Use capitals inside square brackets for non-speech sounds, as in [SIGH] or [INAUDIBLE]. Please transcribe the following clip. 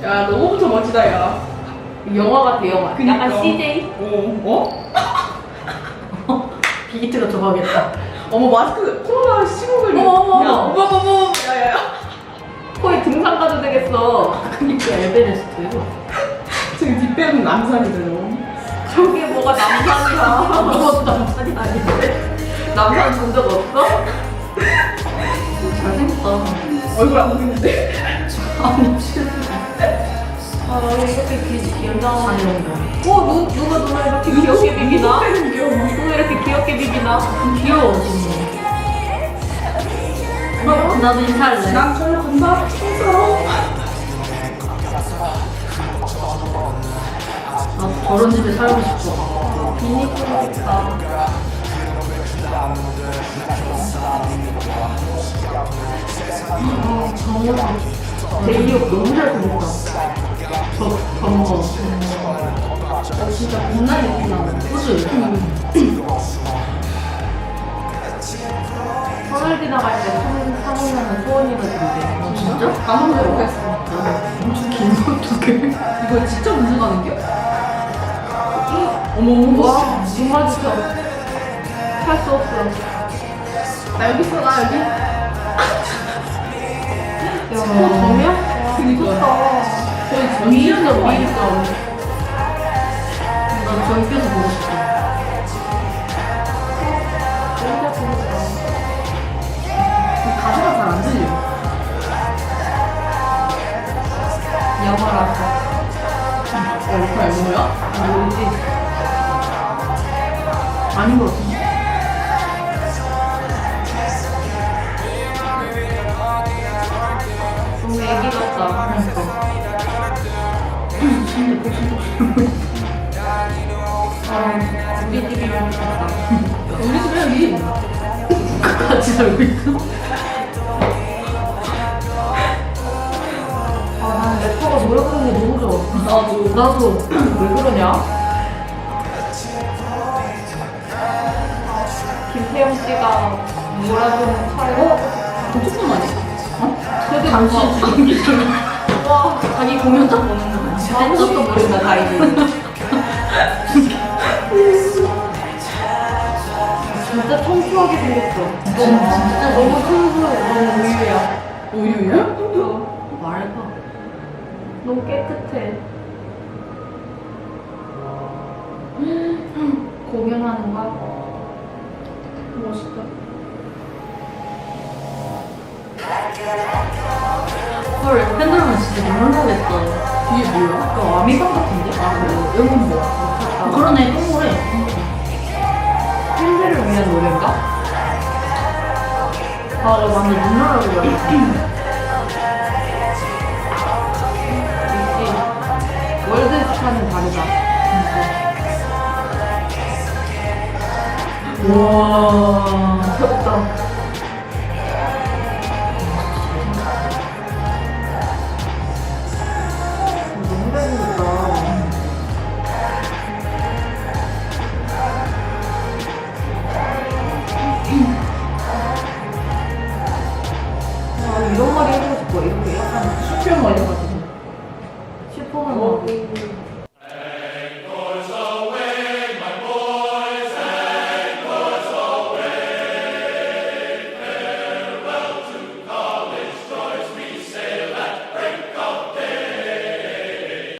멋지다 야. 영화 같아 영화. 그니까. 약간 CJ 어? 어? [LAUGHS] 비기트가 좋아하겠다. 어머 마스크 코로나 시국을. 어머, 어머, 야, 어머. 어머 어머. 야야야. 거의 등산 가도 되겠어. [LAUGHS] 그니까 에베레스트. 지금 뒷배는 남산이잖아. 저게 뭐가 남산이야. 그것도 [LAUGHS] 남산이 아닌데. 남산 본 적 없어? 잘생겼다. 얼굴 안 보이는데. 아니 진짜. 아 이렇게 귀 연장하는 거. 어 누, 누가 누나 이렇게 귀엽게 비비나? 누가 이렇게 귀엽게 비비나? 귀여워 정말. 어, 나도 인사할래. 난 절로 간다. 촌스러워. 나 저런 집에 살고 싶어. 비니 꾸미겠다. 아, 정말. 제이홉 너무 잘생겼다. 저, 저거. 어, 진짜 겁나 예쁘다. 그치? 터널 지나갈 때 상- 상호명은 소원이가 들대. 어, 진짜? 가만히 못했어. 엄청 긴거 개. 이거 진짜 운전하는 게? 어머 어머. 와, 정말 진짜. 할 수 없어. 나 여기 있어 나 여기. 저희 점 위에서 위에서. 난 저기서 보고 싶어. 가사가 잘 안 들려. 영화라서. 어, 이거 뭐야? 모르지? 아닌 것 같은데? 애기 같다. 우리 집에 여기. 같이 살고 있어? 아, 난 래퍼가 노래 부르는 게 너무 좋아. 나도. 나도. 왜 그러냐? 김태형 씨가 몰아주는 차에. 어? 조금 아니야? 되게 당신 주인기처럼. 와, 자기 공연 딱 보는 거 같아. 아무것도 모른다, 다이브. 진짜 청초하게 생겼어. 진짜 너무 청소해. 우유야. 우유야? 어, 말해봐. 너무 깨끗해. 공연하는 거? 멋있다. 헐, 팬들은 진짜 나겠다. 이게 뭐야? 그 아미방 같은데? 아, 그래? 여기 뭐야? 아, 그러네, 동물해. 팬들을 위한 노래인가? 아, 나 완전 눈물 나고 그래. 역시, 월드 스타는 다르다. 와. 어.